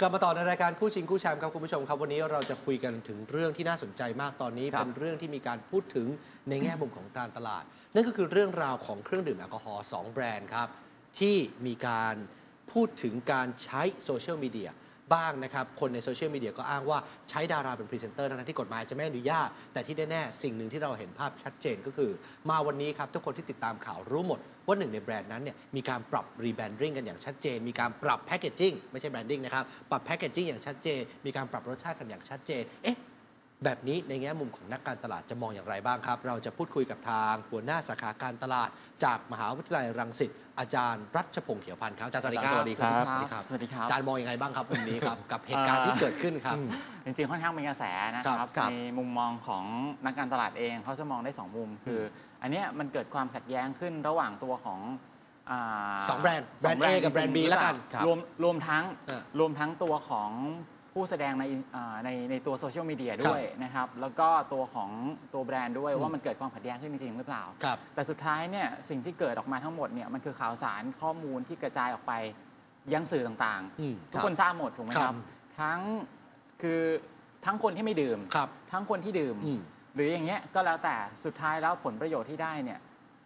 กลับมาต่อในรายการคู่ชิงคู่แชมป์ครับคุณผู้ชมครับวันนี้เราจะคุยกันถึงเรื่องที่น่าสนใจมากตอนนี้ ครับ เป็นเรื่องที่มีการพูดถึงในแง่มุมของการตลาด นั่นก็คือเรื่องราวของเครื่องดื่มแอลกอฮอล์สองแบรนด์ครับ ที่มีการพูดถึงการใช้โซเชียลมีเดียบ้างนะครับ คนในโซเชียลมีเดียก็อ้างว่าใช้ดาราเป็นพรีเซนเตอร์ทั้งๆที่กฎหมายจะไม่อนุญาตแต่ที่แน่ๆสิ่งหนึ่งที่เราเห็นภาพชัดเจนก็คือ มาวันนี้ครับทุกคนที่ติดตามข่าวรู้หมด ว่าหนึ่งในแบรนด์นั้นเนี่ยมีการปรับรีแบรนดิ้งกันอย่างชัดเจน มีการปรับแพคเกจจิ้งไม่ใช่แบรนดิ้งนะครับ ปรับแพคเกจจิ้งอย่างชัดเจน มีการปรับรสชาติกันอย่างชัดเจน เอ๊ะแบบนี้ในแง่มุมของนักการตลาดจะมองอย่างไรบ้างครับ เราจะพูดคุยกับทางหัวหน้าสาขาการตลาด จากมหาวิทยาลัยรังสิตอาจารย์รัชพงษ์เขียวพันธ์ครับอาจารย์สวัสดีครับสวัสดีครับสวัสดีครับสวัสดีครับอาจารย์มองยังไงบ้างครับวันนี้ครับกับเหตุการณ์ที่เกิดขึ้นครับจริงๆค่อนข้างเป็นกระแสนะคครัรับบครับในมุมมองของนักการตลาดเองเขาจะมองได้สองมุมคือ อันเนี้ยมันเกิดความขัดแย้งขึ้นระหว่างตัวของาสองแบรนด์แบรนด์ส A งกับแบรนด์ B จงๆแล้วกันหรือเปารวมรวมทั้งเออรวมทั้งตัวของผู้แสดงในอ่าในในตัวโซเชียลมีเดียด้วยนะครับ แล้วก็ตัวของตัวแบรนด์ด้วยว่ามันเกิดความขัดแย้งขึ้นจริงๆหรือเปล่า ครับ แต่สุดท้ายเนี่ยสิ่งที่เกิดออกมาทั้งหมดเนี่ยมันคือข่าวสารข้อมูลที่กระจายออกไปยังสื่อต่างอืมๆ ทุกคนทราบหมดถูกไหมคครัรับ บ ทั้งคือทั้งคนที่ไม่ดื่ม ครับ ทั้งคนที่ดื่ม อืม หรืออย่างเงี้ยก็แล้วแต่สุดท้ายแล้วผลประโยชน์ที่ได้เนี่ย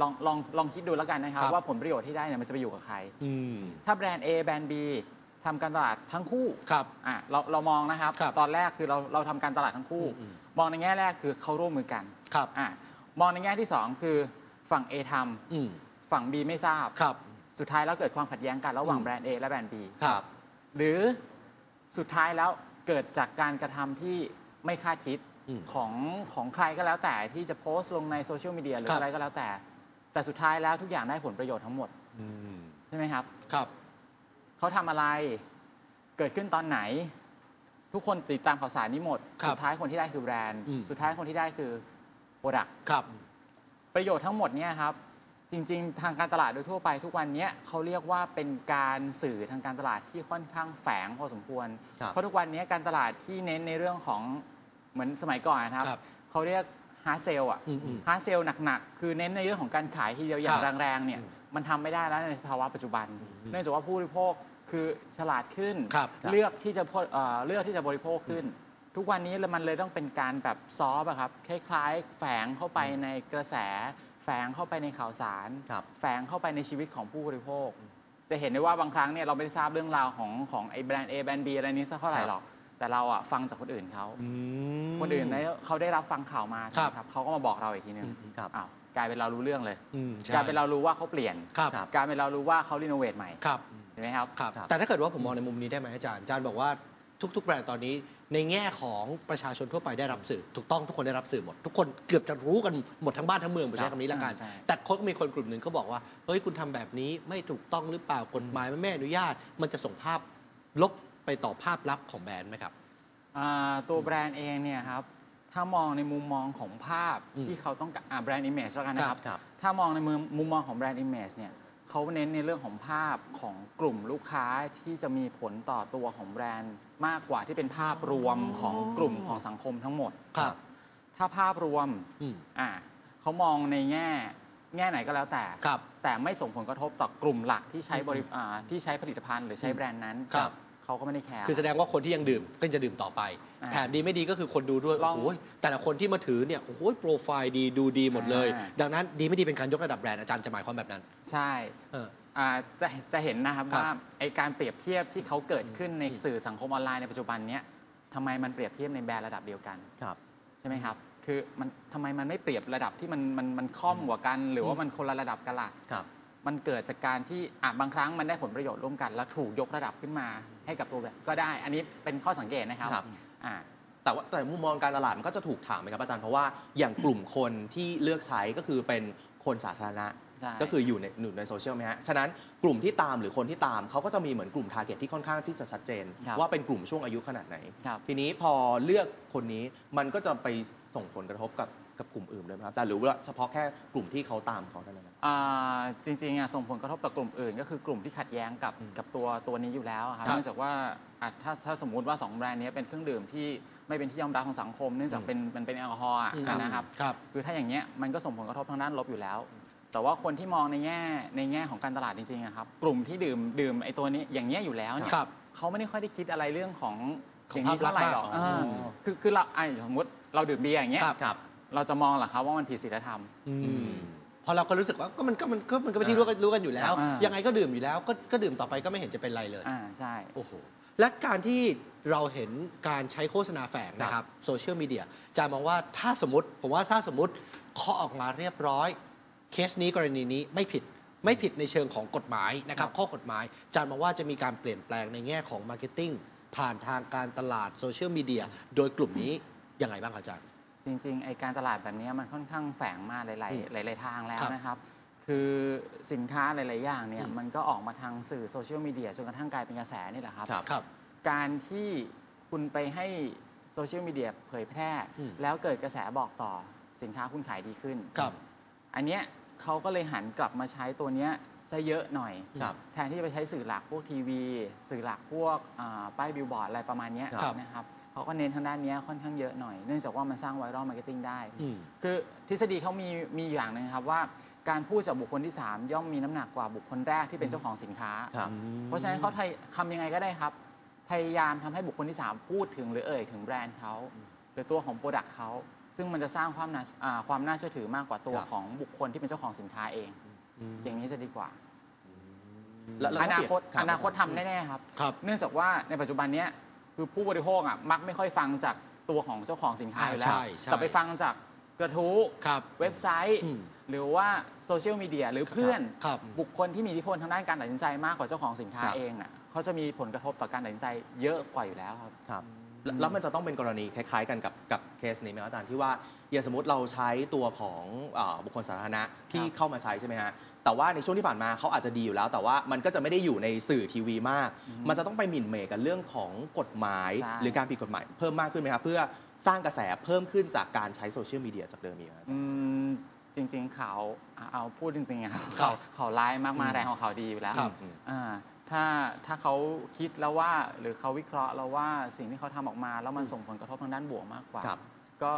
ลองลองลองคิดดูแล้วกันนะครับ ครับ ว่าผลประโยชน์ที่ได้เนี่ยมันจะไปอยู่กับใคร อืม ถ้าแบรนด์ A แบรนด์ B ทำการตลาดทั้งคู่ครับอะเราเรามองนะครับ ครับตอนแรกคือเราเราทำการตลาดทั้งคู่ อืม มองในแง่แรกคือเขาร่วมมือกันครับ อะมองในแง่ที่สองคือฝั่ง A ทอืมำฝั่ง B ไม่ทราบ ครับ สุดท้ายแล้วเกิดความขัดแย้งกันระหว่างอืม แบรนด์ A และแบรนด์ B ครับ หรือสุดท้ายแล้วเกิดจากการกระทำที่ไม่คาดคิดอืม ของของใครก็แล้วแต่ที่จะโพสต์ลงในโซเชียลมีเดียหรือครับ อะไรก็แล้วแต่ แต่สุดท้ายแล้วทุกอย่างได้ผลประโยชน์ทั้งหมด อืมใช่ไหมครับ ครับ เขาทำอะไรเกิดขึ้นตอนไหน ทุกคนติดตามข่าวสารนี้หมด ครับสุดท้ายคนที่ได้คือแบรนด์ อืม สุดท้ายคนที่ได้คือโปรดัก ครับ ประโยชน์ทั้งหมดเนี่ยครับ จริงๆ ทางการตลาดโดยทั่วไปทุกวันเนี้ยเขาเรียกว่าเป็นการสื่อทางการตลาดที่ค่อนข้างแฝงพอสมควร ครับ เพราะทุกวันนี้การตลาดที่เน้นในเรื่องของ เหมือนสมัยก่อนนะครับครับเขาเรียกฮาร์เซลอะอืมอืมฮาร์เซลหนักๆ คือเน้นในเรื่องของการขายทีเดียวอย่าคงรับแรงๆเนี่ยมันทำไม่ได้แล้วในสภาวะปัจจุบัน เนื่องจากว่าผู้บริโภคคือฉลาดขึ้น ครับเลือกที่จะพอเอ่อเลือกที่จะบริโภคขึ้น ทุกวันนี้มันเลยต้องเป็นการแบบซอฟต์อะครับคล้ายๆ แฝงเข้าไปในกระแส แฝงเข้าไปในข่าวสาร ครับ แฝงเข้าไปในชีวิตของผู้บริโภค จะเห็นได้ว่าบางครั้งเนี่ยเราไม่ได้ทราบเรื่องราวของของไอ้แบรนด์ A แบรนด์ B อะไรนี้สักเท่าไหร่ครับหรอก แต่เราอะฟังจากคนอื่นเขา อืม คนอื่นเนี่ยเขาได้รับฟังข่าวมาครับ นะครับเขาก็มาบอกเราอีกทีนึงอืมครับอ้าวกลายเป็นเรารู้เรื่องเลย อืมใช่ กลายเป็นเรารู้ว่าเขาเปลี่ยนครับครับ กลายเป็นเรารู้ว่าเขารีโนเวทใหม่ครับ เห็นไหมครับ ครับ ครับ แต่ถ้าเกิดว่าผมมองในมุมนี้ได้ไหมอาจารย์ อาจารย์บอกว่าทุก ๆ แบรนด์ตอนนี้ ในแง่ของประชาชนทั่วไปได้รับสื่อ ถูกต้องทุกคนได้รับสื่อหมด ทุกคนเกือบจะรู้กันหมดทั้งบ้านทั้งเมืองผมใช้คำนี้ละกัน ใช่ แต่ก็มีคนกลุ่มหนึ่งก็บอกว่า เฮ้ยคุณทำแบบนี้ไม่ถูกต้องหรือเปล่ากฎหมายมันไม่อนุญาต มันจะส่งภาพลบ ไปต่อภาพลักษณ์ของแบรนด์ไหมครับ อ่าตัวแบรนด์เองเนี่ยครับ ถ้ามองในมุมมองของภาพอืมที่เขาต้องการอ่าแบรนด์อิมเมจแล้วกันนะครับครับถ้ามองในมุมมุมมองของแบรนด์อิมเมจเนี่ยเขาเน้นในเรื่องของภาพของกลุ่มลูกค้าที่จะมีผลต่อตัวของแบรนด์มากกว่าที่เป็นภาพรวมของกลุ่มของสังคมทั้งหมดครับ ถ้าภาพรวม อืม อ่าเขามองในแง่แง่ไหนก็แล้วแต่ ครับแต่ไม่ส่งผลกระทบต่อกลุ่มหลักที่ใช้บริอืมอ่าที่ใช้ผลิตภัณฑ์หรือใช้แบรนด์นั้นครับ เขาก็ไม่ได้แคร์ คือแสดงว่าคนที่ยังดื่มก็จะดื่มต่อไป อ่าแถมดีไม่ดีก็คือคนดูด้วยลโอ้องโหแต่ละคนที่มาถือเนี่ยโอ้โหโปรไฟล์ดีดูดีหมดเลย อ่า ดังนั้นดีไม่ดีเป็นการยกระดับแบรนด์อาจารย์จะหมายความแบบนั้นใช่เออ อ่าจะจะเห็นนะครับครับ ว่าไอการเปรียบเทียบที่เขาเกิดขึ้นในสื่อสังคมออนไลน์ในปัจจุบันเนี้ยทำไมมันเปรียบเทียบในแบรนด์ระดับเดียวกัน ครับ ใช่ไหมครับ คือมันทำไมมันไม่เปรียบระดับที่มันมันมันค่อมกว่ากัน หรือว่ามันคนละระดับกันล่ะ ครับ มันเกิดจากการที่อะบางครั้งมันได้ผลประโยชน์ร่วมกัน แล้วถูกยกระดับขึ้นมาให้กับตัวแบรนด์ก็ได้ อันนี้เป็นข้อสังเกตนะครับครับ อ่า แต่ว่าแต่มุมมองการตลาดมันก็จะถูกถามไหมครับอาจารย์เพราะว่าอย่างกลุ่มคนที่เลือกใช้ก็คือเป็นคนสาธารณะ ใช่ ก็คืออยู่ในอยู่ในโซเชียลไหมฮะ ฉะนั้นกลุ่มที่ตามหรือคนที่ตามเขาก็จะมีเหมือนกลุ่มทาร์เก็ตที่ค่อนข้างที่จะชัดเจน ครับว่าเป็นกลุ่มช่วงอายุขนาดไหน ครับ ทีนี้พอเลือกคนนี้มันก็จะไปส่งผลกระทบกับกับกลุ่มอื่นด้วยไหมครับอาจารย์หรือว่าเฉพาะแค่กลุ่มที่เขาตามเขาเท่านั้นนะ อ่าจริงๆอะส่งผลกระทบต่อกลุ่มอื่น ก็คือกลุ่มที่ขัดแย้งกับกับตัวตัวนี้อยู่แล้วอะครับครับเนื่องจากว่าอะถ้าถ้าสมมุติว่าสองแบรนด์นี้เป็นเครื่องดื่มที่ไม่เป็นที่ยอมรับของสังคม เนื่องจากเป็นมันเป็นแอลกอฮอล์อะอืม นะครับ ครับ คือถ้าอย่างเงี้ยมันก็ส่งผลกระทบทางด้านลบอยู่แล้ว แต่ว่าคนที่มองในแง่ในแง่ของการตลาดจริงๆอะครับกลุ่มที่ดื่มดื่มไอ้ตัวนี้อย่างเงี้ยอยู่แล้วเนี่ยครับ เขาไม่ได้ค่อยได้คิดอะไรเรื่องของของอย่างนี้เท่าไหร่หรอกภาพลักษณ์มากเออคือคือเราไอ้สมมติเราดื่มเบียร์อย่างเงี้ยครับ ครับ เราจะมองเหรอครับว่ามันผิดศีลธรรมอืมพอเราก็รู้สึกว่าก็มันก็มันก็มันก็เป็นที่รู้กันรู้กันอยู่แล้ว อ่ายั ยังไงก็ดื่มอยู่แล้วก็ก็ดื่มต่อไปก็ไม่เห็นจะเป็นไรเลย อ่าใช่ โอ้โห และการที่เราเห็นการใช้โฆษณาแฝงนะครับโซเชียลมีเดียจะมองว่าถ้าสมมติ ผมว่าถ้าสมมติเคาะออกมาเรียบร้อย เคสนี้กรณีนี้ไม่ผิดไม่ผิดในเชิงของกฎหมายนะครับ ข้อกฎหมายจานมองว่าจะมีการเปลี่ยนแปลงในแง่ของมาร์เก็ตติ้งผ่านทางการตลาดโซเชียลมีเดียโดยกลุ่มนี้ยังไงบ้างครับอาจารย์ จริงๆไอการตลาดแบบนี้มันค่อนข้างแฝงมาหอืมลายๆหลาย ๆ ทางแล้วครับนะครับ คือสินค้าหลาย ๆ อย่างเนี่ยอืมมันก็ออกมาทางสื่อโซเชียลมีเดียจนกระทั่งกลายเป็นกระแสนี่แหละครับครับครับการที่คุณไปให้โซเชียลมีเดียเผยแพร่อืมแล้วเกิดกระแสบอกต่อสินค้าคุณขายดีขึ้นครับ อันเนี้ย เขาก็เลยหันกลับมาใช้ตัวเนี้ยซะเยอะหน่อย ครับ แทนที่จะไปใช้สื่อหลักพวกทีวี สื่อหลักพวกอ่าป้ายบิลบอร์ดอะไรประมาณเนี้ยครับ นะครับเขาก็เน้นทางด้านเนี้ยค่อนข้างเยอะหน่อย เนื่องจากว่ามันสร้างไวรัลมาร์เก็ตติ้งได้ อืม คือทฤษฎีเขามีมีอยู่อย่างหนึ่งครับว่าการพูดจากบุคคลที่ 3 ย่อมมีน้ำหนักกว่าบุคคลแรกที่เป็นเจ้าของสินค้า ครับ เพราะฉะนั้นเขาไทยทำยังไงก็ได้ครับ พยายามทำให้บุคคลที่ 3 พูดถึงหรือเอ่ยถึงแบรนด์เขาหรือตัวของโปรดักต์เขา ซึ่งมันจะสร้างความน่าอ่าความน่าเชื่อถือมากกว่าตัวครับ ของบุคคลที่เป็นเจ้าของสินค้าเอง อย่างนี้จะดีกว่า แล้วแล้วอนาคตเปลี่ยอนาคตทำแน่ๆครับ ครับ เนื่องจากว่าในปัจจุบันเนี้ยคือผู้บริโภคอะมักไม่ค่อยฟังจากตัวของเจ้าของสินค้าอ่าอยู่แล้วใช่ใช่ แต่ไปฟังจากกระทู้ครับ เว็บไซต์ อืมหรือว่าโซเชียลมีเดียหรือเพื่อนครับบุคคลที่มีอิทธิพลทางด้านการตัดสินใจมากกว่าเจ้าของสินค้าครับ เองอะ เขาจะมีผลกระทบต่อการตัดสินใจเยอะกว่าอยู่แล้วครับ ครับแล้วแล้วมันจะต้องเป็นกรณีคล้ายๆ กันกับกับเคสนี้ไหมครับอาจารย์ที่ว่าอย่างสมมติเราใช้ตัวของเออบุคคลสาธารณะที่ครับเข้ามาใช้ใช่ไหมฮะแต่ว่าในช่วงที่ผ่านมาเขาอาจจะดีอยู่แล้ว แต่ว่ามันก็จะไม่ได้อยู่ในสื่อทีวีมาก มันจะต้องไปหมิ่นเหมกับเรื่องของกฎหมาย ใช่ หรือการผิดกฎหมายเพิ่มมากขึ้นไหมครับเพื่อสร้างกระแสเพิ่มขึ้นจากการใช้โซเชียลมีเดียจากเดิมอีกครับ อืมจริงๆข่าวเอาเอาพูดจริงๆอะครับครับข่าวข่าวร้ายมากมาแรงของข่าวดีอยู่แล้วครับ อ่า ถ้าถ้าเขาคิดแล้วว่าหรือเขาวิเคราะห์แล้วว่าสิ่งที่เขาทำออกมา แล้วมันส่งผลกระทบทางด้านบวกมากกว่าครับก็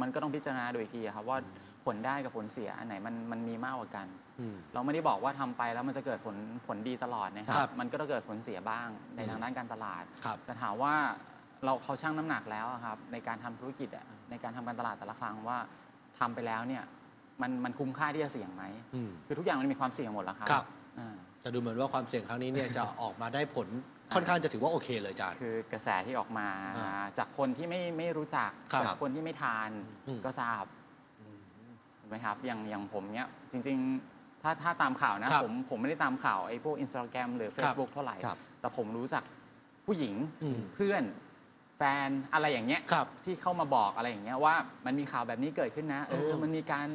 มันก็ต้องพิจารณาโดยอีกทีอะครับว่าผลได้กับผลเสียอันไหนมันมันมีมากกว่ากันอืมเราไม่ได้บอกว่าทำไปแล้วมันจะเกิดผลผลดีตลอดนะคครัรับบมันก็ต้องเกิดผลเสียบ้างในทางด้านการตลาดครับแต่ถามว่าเราเขาชั่งน้ำหนักแล้วอะครับในการทำธุรกิจอะในการทำการตลาดแต่ละครั้งว่าทำไปแล้วเนี่ยมันมันคุ้มค่าที่จะเสี่ยงไหมอืมคือทุกอย่างมันมีความเสี่ยงหมดแล้วครับครับอ่า แต่ดูเหมือนว่าความเสี่ยงครั้งนี้เนี่ยจะออกมาได้ผลค่อนข้างจะถือว่าโอเคเลยอาจารย์ คือกระแสที่ออกมาอ่าจากคนที่ไม่ไม่รู้จักครับจากคนที่ไม่ทานอืมก็ทราบถูกไหมครับอย่างอย่างผมเนี้ยจริงๆ ถ้าถ้าตามข่าวนะครับผมผมไม่ได้ตามข่าวไอ้พวกอินสตาแกรมหรือ Facebook เท่าไหร่ ครับ แต่ผมรู้จักผู้หญิงอืม เพื่อนแฟนอะไรอย่างเงี้ย ครับ ที่เข้ามาบอกอะไรอย่างเงี้ยว่ามันมีข่าวแบบนี้เกิดขึ้นนะ เอเอออมันมีการ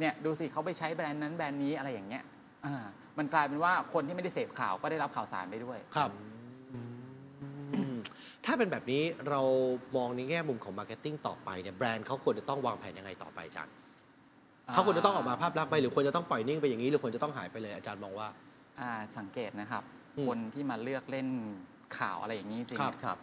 เนี่ยดูสิเขาไปใช้แบรนด์นั้นแบรนด์นี้อะไรอย่างเงี้ยอ่า มันกลายเป็นว่าคนที่ไม่ได้เสพข่าวก็ได้รับข่าวสารไปด้วย ครับอืมถ้าเป็นแบบนี้เรามองในแง่มุมของมาร์เก็ตติ้งต่อไปเนี่ยแบรนด์เขาควรจะต้องวางแผนยังไงต่อไปอาจารย์เขาควรจะต้องออกมาภาพลักษณ์ไปหรือควรจะต้องปล่อยนิ่งไปอย่างนี้หรือควรจะต้องหายไปเลยอาจารย์มองว่า อ่าสังเกตนะครับ อืมคนที่มาเลือกเล่นข่าวอะไรอย่างนี้จริงครับๆครับ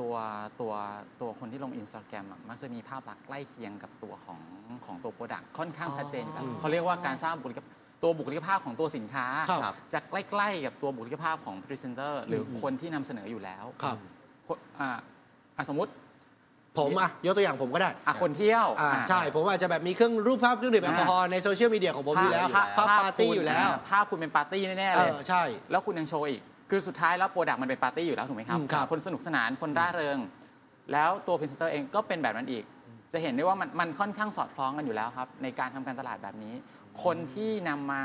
ตัวตัวตัวคนที่ลงอินสตาแกรมมักจะมีภาพลักษณ์ใกล้เคียงกับตัวของของตัวโปรดักต์ค่อนข้างชัดเจนอยู่แล้วอ๋อเขาเรียกว่าการสร้างบุคลิก ตัวบุคลิกภาพของตัวสินค้า ครับจะใกล้ๆกับตัวบุคลิกภาพของพรีเซนเตอร์หรืออมคนที่นำเสนออยู่แล้วครับ คนอ่าอะสมมติผมอะยกตัวอย่างผมก็ได้อะคนเที่ยวอ่าอะ ใช่ ผมอาจจะแบบมีเครื่องรูปภาพเครื่องดื่มแอลกอฮอล์ในโซเชียลมีเดียของผมอยู่แล้วภาพภาพปาร์ตี้อยู่แล้วภาพคุณเป็นปาร์ตี้แน่ๆเอเลย อใช่ แล้วคุณยังโชว์อีก คือสุดท้ายแล้วโปรดักต์มันเป็นปาร์ตี้อยู่แล้วถูกไหมครับ อืมครับคนสนุกสนาน คนร่าเริง แล้วตัวพรีเซนเตอร์เองก็เป็นแบบนั้นอีก จะเห็นได้ว่ามันมันค่อนข้างสอดคล้องกันอยู่แล้วครับ ในการทำการตลาดแบบนี้ คนที่นำมา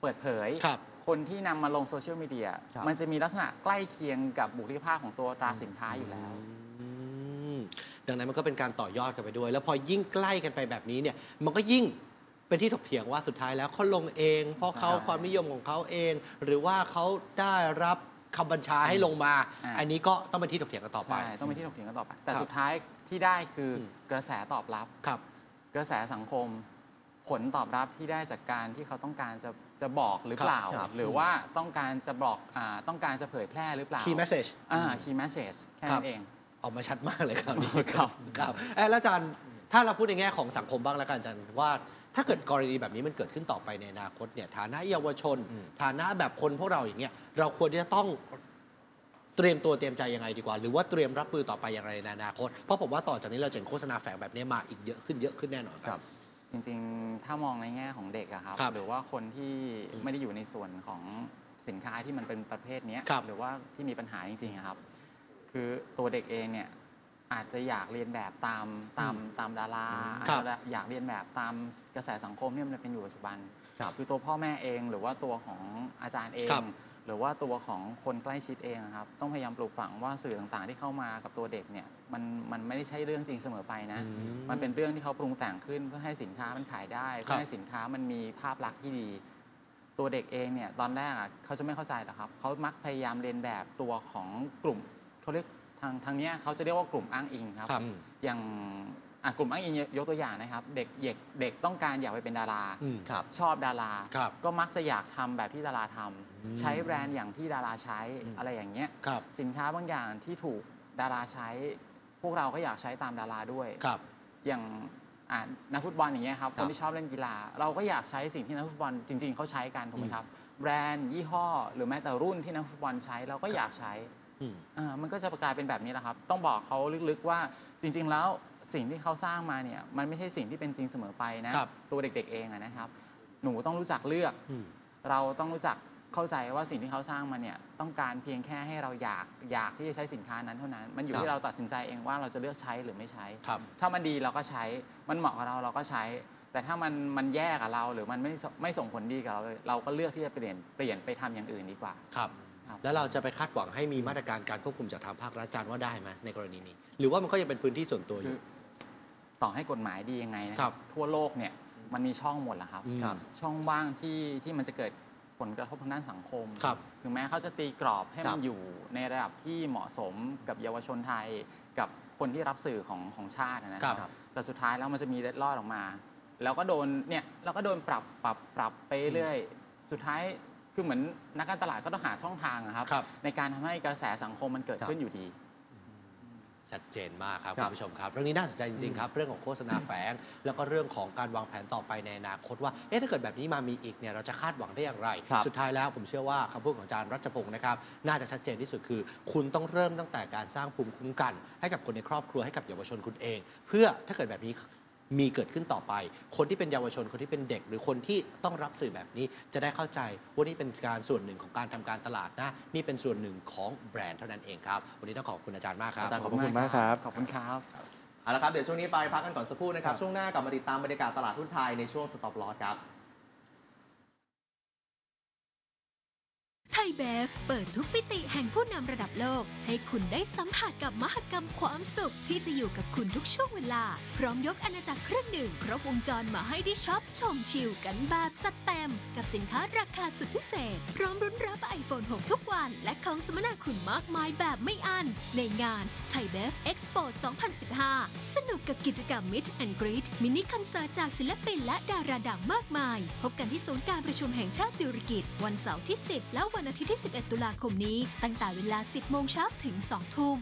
เปิดเผย ครับ คนที่นำมาลงโซเชียลมีเดีย ครับ มันจะมีลักษณะใกล้เคียงกับบุคลิกภาพของตัวตราสินค้าอยู่แล้ว อืมดังนั้นมันก็เป็นการต่อยอดกันไปด้วย แล้วพอยิ่งใกล้กันไปแบบนี้เนี่ย มันก็ยิ่งเป็นที่ถกเถียงว่าสุดท้ายแล้วเขาลงเอง เพราะเขาใช่ความนิยมของเขาเอง หรือว่าเขาได้รับคำบัญชาให้ลงมา อ่า อันนี้ก็ต้องเป็นที่ถกเถียงกันต่อไป ใช่ ต้องเป็นที่ถกเถียงกันต่อไป แต่ครับสุดท้ายที่ได้คืออม กระแสตอบรับ ครับ กระแสสังคม ผลตอบรับที่ได้จากการที่เขาต้องการจะจะบอกหรือเปล่า ครับหรือว่าต้องการจะบอกอ่าต้องการจะเผยแพร่หรือเปล่า key message อ่า key message แค่ครันั้บ นเอง ออกมาชัดมากเลยคราวนี้ครับ ครับเอ้แล้วอาจารย์ถ้าเราพูดในแง่ของสังคมบ้างแล้วกันอาจารย์ว่า ถ้าเกิดกรณีแบบนี้มันเกิดขึ้นต่อไปในอนาคตเนี่ยฐานะเยาวชนอืมฐานะแบบคนพวกเราอย่างเงี้ยเราควรที่จะต้องเตรียมตัวเตรียมใจยังไงดีกว่า หรือว่าเตรียมรับมือต่อไปอย่างไรในอนาคตเพราะผมว่าต่อจากนี้เราจะเห็นโฆษณาแฝงแบบนี้มาอีกเยอะขึ้นเยอะขึ้นแน่นอนครับ จริงๆ ถ้ามองในแง่ของเด็กอะครับ ครับหรือว่าคนที่อืมไม่ได้อยู่ในส่วนของสินค้าที่มันเป็นประเภทเนี้ยครับ หรือว่าที่มีปัญหาจริงๆอะครับ คือตัวเด็กเองเนี่ยอาจจะอยากเรียนแบบตามตามตามดาราอาจครับจะอยากเรียนแบบตามกระแสสังคมที่มันเป็นอยู่ปัจจุบันครับคือตัวพ่อแม่เองหรือว่าตัวของอาจารย์เอง ครับ หรือว่าตัวของคนใกล้ชิดเองอะครับ ต้องพยายามปลูกฝังว่าสื่อต่างๆ ที่เข้ามากับตัวเด็กเนี่ยมันมันไม่ได้ใช่เรื่องจริงเสมอไปนะอืมมันเป็นเรื่องที่เขาปรุงแต่งขึ้นเพื่อให้สินค้ามันขายได้เพื่อให้สินค้ามันมีภาพลักษณ์ที่ดี ตัวเด็กเองเนี่ยตอนแรกอะเขาจะไม่เข้าใจหรอกครับเขามักพยายามเรียนแบบตัวของกลุ่มเขาเรียกทางทางเนี้ยเขาจะเรียกว่ากลุ่มอ้างอิงครับครับอย่าง อะกลุ่มอ้างอิงยกตัวอย่างนะครับ เด็กเด็กเด็กต้องการอยากไปเป็นดารา อืมครับ ชอบดารา ครับก็มักจะอยากทำแบบที่ดาราทำอืมใช้แบรนด์อย่างที่ดาราใช้อืม อะไรอย่างเงี้ยครับ สินค้าบางอย่างที่ถูกดาราใช้ พวกเราก็อยากใช้ตามดาราด้วย ครับ อย่างอะนักฟุตบอลอย่างเงี้ยครับคครับนที่ชอบเล่นกีฬา เราก็อยากใช้สิ่งที่นักฟุตบอลจริง ๆเขาใช้กันถูกไหมครับ แบรนด์ยี่ห้อ หรือแม้แต่รุ่นที่นักฟุตบอลใช้เราก็อยากใช้อืม อ่ามันก็จะกลายเป็นแบบนี้แหละครับ ต้องบอกเขาลึกๆว่าจริง ๆ แล้ว สิ่งที่เขาสร้างมาเนี่ยมันไม่ใช่สิ่งที่เป็นจริงเสมอไปนะ ครับ ตัวเด็กๆเองอะนะครับ หนูต้องรู้จักเลือก อืม เราต้องรู้จักเข้าใจว่าสิ่งที่เขาสร้างมาเนี่ยต้องการเพียงแค่ให้เราอยากอยากที่จะใช้สินค้านั้นเท่านั้น มันอยู่ครับที่เราตัดสินใจเองว่าเราจะเลือกใช้หรือไม่ใช้ ครับ ถ้ามันดีเราก็ใช้ มันเหมาะกับเราเราก็ใช้ แต่ถ้ามันมันแย่กับเราหรือมันไม่สไม่ส่งผลดีกับเราเลยเราก็เลือกที่จะเปลี่ยนเปลี่ยนไปทำอย่างอื่นดีกว่า ครับ ครับ แล้วเราจะไปคาดหวังให้มีมาตรการการควบคุมจากทางภาครัฐอาจารย์ว่าได้ไหมในกรณีนี้ หรือว่ามันก็ยังเป็นพื้นที่ส่วนตัวอคืยู่ อ ต่อให้กฎหมายดียังไงนะคครัรับบทั่วโลกเนี่ยมันมีช่องหมดแหละครับ อืมครับ ช่องว่างที่ที่มันจะเกิดผลกระทบทางด้านสังคม ครับถึงแม้เขาจะตีกรอบให้ครัมันบ อยู่ในระดับที่เหมาะสมกับเยาวชนไทยกับคนที่รับสื่อของของชาตินะคครัรับบแต่สุดท้ายแล้วมันจะมีเล็ดลอดออกมา แล้วก็โดนเนี่ยเราก็โดนปรับปรับปรับไปเรื่อยสุดท้ายคือเหมือนนักการตลาดก็ต้องหาช่องทางอะครับ ครับในการทำให้กระแสสังคมมันเกิดครับ ขึ้นอยู่ดี ชัดเจนมากครับคคุรับณผู้ชมครับ เรื่องนี้น่าสนใจจริง ๆ ครับ เรื่องของโฆษณาแฝง แล้วก็เรื่องของการวางแผนต่อไปในอนาคตว่าเอ๊ะถ้าเกิดแบบนี้มามีอีกเนี่ยเราจะคาดหวังได้อย่างไรครับสุดท้ายแล้วผมเชื่อว่าคำพูดของอาจารย์รัชพงศ์นะครับน่าจะชัดเจนที่สุดคือ คุณต้องเริ่มตั้งแต่การสร้างภูมิคุ้มกัน ให้กับคนในครอบครัวให้กับเยาวชนคุณเอง เพื่อถ้าเกิดแบบนี้ มีเกิดขึ้นต่อไป คนที่เป็นเยาวชนคนที่เป็นเด็ก หรือคนที่ต้องรับสื่อแบบนี้จะได้เข้าใจว่านี่เป็นการส่วนหนึ่งของการทำการตลาดนะนี่เป็นส่วนหนึ่งของแบรนด์เท่านั้นเองครับวันนี้ต้องขอบคุณอาจารย์มากครับอาจารย์ขอบพระคุณมากครับขอบคุณครับเอาละครับเดี๋ยวช่วงนี้ไปพักกันก่อนสักครู่นะครับช่วงหน้ากลับมาติดตามบรรยากาศตลาดหุ้นไทยในช่วง Stop Loss ครับ ไทยเบฟเปิดทุกมิติแห่งผู้นำระดับโลก ให้คุณได้สัมผัสกับมหกรรมความสุขที่จะอยู่กับคุณทุกช่วงเวลา พร้อมยกอาณาจักรเครื่องดื่มครบวงจรมาให้ได้ช็อปชมชิลกันแบบจัดเต็ม กับสินค้าราคาสุดพิเศษ พร้อมรุ้นรับ iPhone 6 ทุกวัน และของสมนาคุณมากมายแบบไม่อัน ในงานไทยเบฟเอ็กซ์โป2015 สนุกกับกิจกรรม Meet and Greet มินิคอนเสิร์ตจากศิลปินและดาราดังมากมาย พบกันที่ศูนย์การประชุมแห่งชาติสิริกิติ์วันเสาร์ที่ 10 และวันวันอาทิตย์ที่ 11 ตุลาคมนี้ ตั้งแต่เวลา 10 โมงเช้าถึง 2 ทุ่ม